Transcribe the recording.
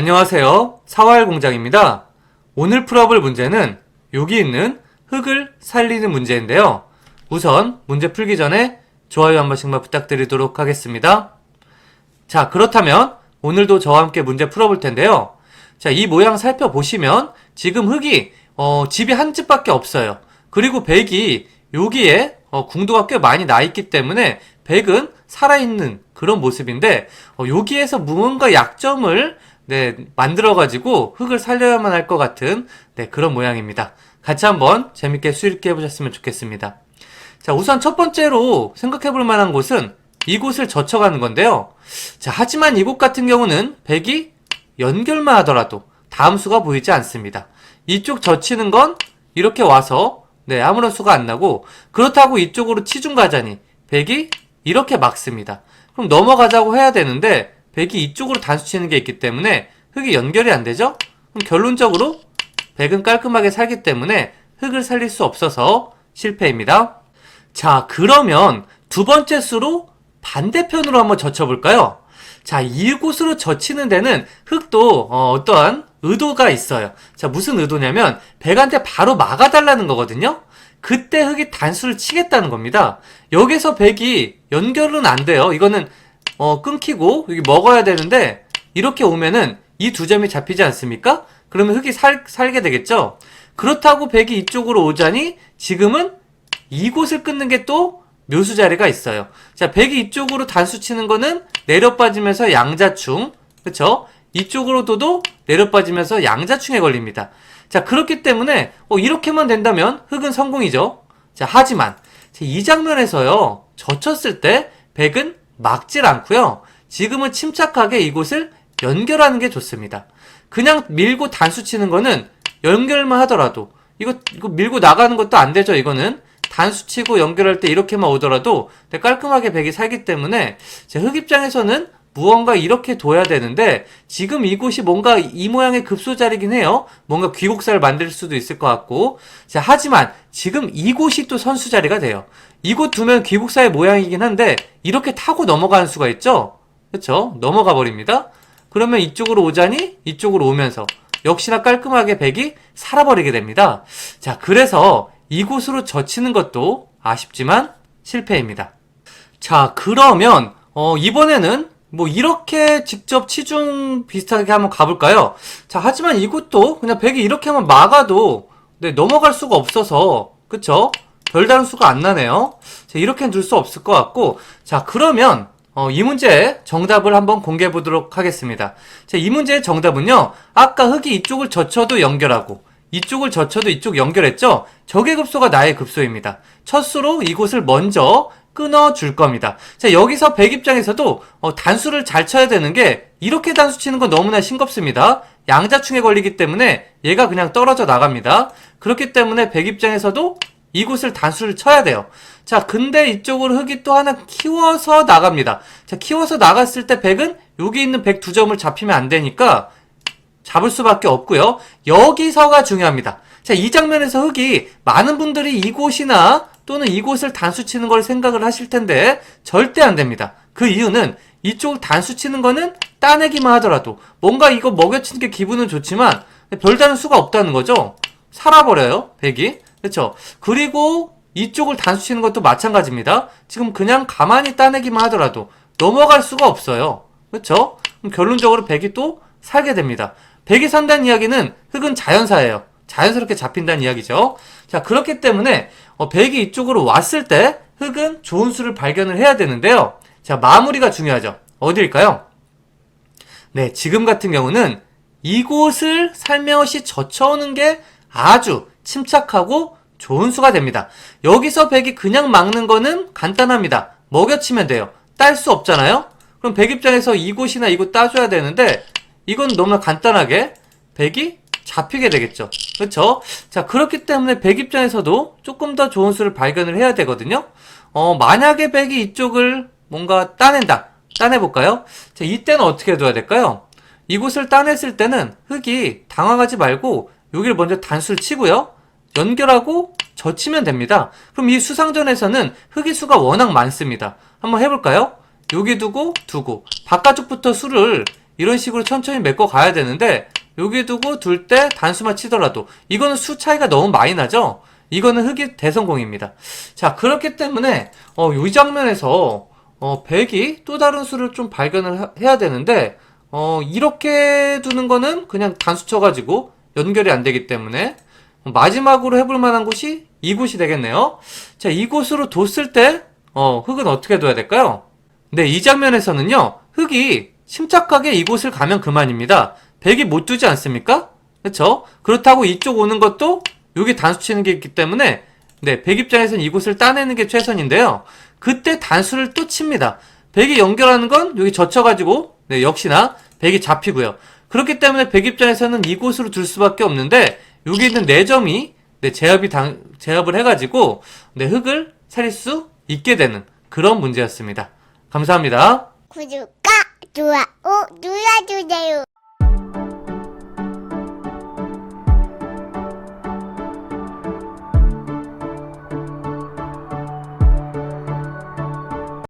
안녕하세요. 사활 공장입니다. 오늘 풀어볼 문제는 여기 있는 흙을 살리는 문제인데요. 우선 문제 풀기 전에 좋아요 한 번씩만 부탁드리도록 하겠습니다. 자, 그렇다면 오늘도 저와 함께 문제 풀어볼 텐데요. 자, 이 모양 살펴보시면 지금 흙이 어, 집이 한 집밖에 없어요. 그리고 백이 여기에 어, 궁도가 꽤 많이 나 있기 때문에 백은 살아있는 그런 모습인데 어, 여기에서 무언가 약점을 네, 만들어가지고 흙을 살려야만 할 것 같은 네, 그런 모양입니다. 같이 한번 재밌게 수익 해 보셨으면 좋겠습니다. 자, 우선 첫 번째로 생각해 볼 만한 곳은 이곳을 젖혀가는 건데요. 자, 하지만 이곳 같은 경우는 백이 연결만 하더라도 다음 수가 보이지 않습니다. 이쪽 젖히는 건 이렇게 와서 네, 아무런 수가 안 나고 그렇다고 이쪽으로 치중 가자니 백이 이렇게 막습니다. 그럼 넘어가자고 해야 되는데 백이 이쪽으로 단수 치는 게 있기 때문에 흙이 연결이 안 되죠? 그럼 결론적으로 백은 깔끔하게 살기 때문에 흙을 살릴 수 없어서 실패입니다. 자, 그러면 두 번째 수로 반대편으로 한번 젖혀볼까요? 자, 이곳으로 젖히는 데는 흙도 어, 떠한 의도가 있어요. 자, 무슨 의도냐면 백한테 바로 막아달라는 거거든요. 그때 흙이 단수를 치겠다는 겁니다. 여기서 백이 연결은 안 돼요. 이거는 어, 끊기고 여기 먹어야 되는데 이렇게 오면은 이 두 점이 잡히지 않습니까? 그러면 흙이 살, 살게 되겠죠? 그렇다고 백이 이쪽으로 오자니 지금은 이곳을 끊는 게 또 묘수 자리가 있어요. 자, 백이 이쪽으로 단수 치는 거는 내려 빠지면서 양자충. 그쵸? 이쪽으로 둬도 내려 빠지면서 양자충에 걸립니다. 자, 그렇기 때문에 어, 이렇게만 된다면 흙은 성공이죠. 자, 하지만 자, 이 장면에서요. 젖혔을 때 백은 막질 않고요. 지금은 침착하게 이곳을 연결하는 게 좋습니다. 그냥 밀고 단수 치는 거는 연결만 하더라도 이거 이거 밀고 나가는 것도 안 되죠. 이거는 단수 치고 연결할 때 이렇게만 오더라도 깔끔하게 백이 살기 때문에 제흙 입장에서는 무언가 이렇게 둬야 되는데 지금 이곳이 뭔가 이 모양의 급소 자리긴 해요. 뭔가 귀곡사를 만들 수도 있을 것 같고 자 하지만 지금 이곳이 또 선수 자리가 돼요. 이곳 두면 귀곡사의 모양이긴 한데 이렇게 타고 넘어가는 수가 있죠. 그렇죠? 넘어가 버립니다. 그러면 이쪽으로 오자니 이쪽으로 오면서 역시나 깔끔하게 백이 살아버리게 됩니다. 자, 그래서 이곳으로 젖히는 것도 아쉽지만 실패입니다. 자, 그러면 어, 이번에는 뭐 이렇게 직접 치중 비슷하게 한번 가볼까요? 자, 하지만 이것도 그냥 백이 이렇게 한번 막아도 네, 넘어갈 수가 없어서 그쵸? 별다른 수가 안 나네요. 자, 이렇게는 둘 수 없을 것 같고 자, 그러면 어, 이 문제 정답을 한번 공개해 보도록 하겠습니다. 자, 이 문제의 정답은요. 아까 흙이 이쪽을 젖혀도 연결하고 이쪽을 젖혀도 이쪽 연결했죠? 적의 급소가 나의 급소입니다. 첫 수로 이곳을 먼저 끊어줄 겁니다. 자, 여기서 백 입장에서도 어, 단수를 잘 쳐야 되는 게 이렇게 단수 치는 건 너무나 싱겁습니다. 양자충에 걸리기 때문에 얘가 그냥 떨어져 나갑니다. 그렇기 때문에 백 입장에서도 이곳을 단수를 쳐야 돼요. 자, 근데 이쪽으로 흙이 또 하나 키워서 나갑니다. 자, 키워서 나갔을 때 백은 여기 있는 백 두 점을 잡히면 안 되니까 잡을 수밖에 없고요. 여기서가 중요합니다. 자, 이 장면에서 흙이 많은 분들이 이곳이나 또는 이곳을 단수 치는 걸 생각을 하실 텐데 절대 안 됩니다. 그 이유는 이쪽을 단수 치는 거는 따내기만 하더라도 뭔가 이거 먹여치는 게 기분은 좋지만 별다른 수가 없다는 거죠. 살아버려요, 백이. 그렇죠? 그리고 이쪽을 단수 치는 것도 마찬가지입니다. 지금 그냥 가만히 따내기만 하더라도 넘어갈 수가 없어요. 그렇죠? 결론적으로 백이 또 살게 됩니다. 백이 산다는 이야기는 흙은 자연사예요. 자연스럽게 잡힌다는 이야기죠. 자, 그렇기 때문에 어, 백이 이쪽으로 왔을 때 흙은 좋은 수를 발견을 해야 되는데요. 자, 마무리가 중요하죠. 어디일까요? 네, 지금 같은 경우는 이곳을 살며시 젖혀오는 게 아주 침착하고 좋은 수가 됩니다. 여기서 백이 그냥 막는 거는 간단합니다. 먹여치면 돼요. 딸 수 없잖아요? 그럼 백 입장에서 이곳이나 이곳 따줘야 되는데 이건 너무 간단하게 백이 잡히게 되겠죠. 그렇죠? 자, 그렇기 때문에 백 입장에서도 조금 더 좋은 수를 발견을 해야 되거든요. 어, 만약에 백이 이쪽을 뭔가 따낸다. 따내볼까요? 자, 이때는 어떻게 둬야 될까요? 이곳을 따냈을 때는 흙이 당황하지 말고 여기를 먼저 단수를 치고요. 연결하고 젖히면 됩니다. 그럼 이 수상전에서는 흙의 수가 워낙 많습니다. 한번 해볼까요? 여기 두고 두고 바깥쪽부터 수를 이런 식으로 천천히 메꿔 가야 되는데 여기 두고 둘 때 단수만 치더라도 이거는 수 차이가 너무 많이 나죠? 이거는 흑이 대성공입니다. 자, 그렇기 때문에 어, 이 장면에서 어, 백이 또 다른 수를 좀 발견을 하- 해야 되는데 어, 이렇게 두는 거는 그냥 단수 쳐가지고 연결이 안 되기 때문에 마지막으로 해볼 만한 곳이 이곳이 되겠네요. 자, 이곳으로 뒀을 때, 어, 흙은 어떻게 둬야 될까요? 네, 이 장면에서는요, 흙이 침착하게 이곳을 가면 그만입니다. 백이 못 두지 않습니까? 그쵸? 그렇다고 이쪽 오는 것도 여기 단수 치는 게 있기 때문에, 네, 백 입장에서는 이곳을 따내는 게 최선인데요. 그때 단수를 또 칩니다. 백이 연결하는 건 여기 젖혀가지고, 네, 역시나 백이 잡히고요. 그렇기 때문에 백 입장에서는 이곳으로 둘 수밖에 없는데, 여기 있는 네 점이 네, 제압이 당, 제압을 해가지고 네, 흙을 살릴 수 있게 되는 그런 문제였습니다. 감사합니다. 구독과 좋아요 눌러주세요.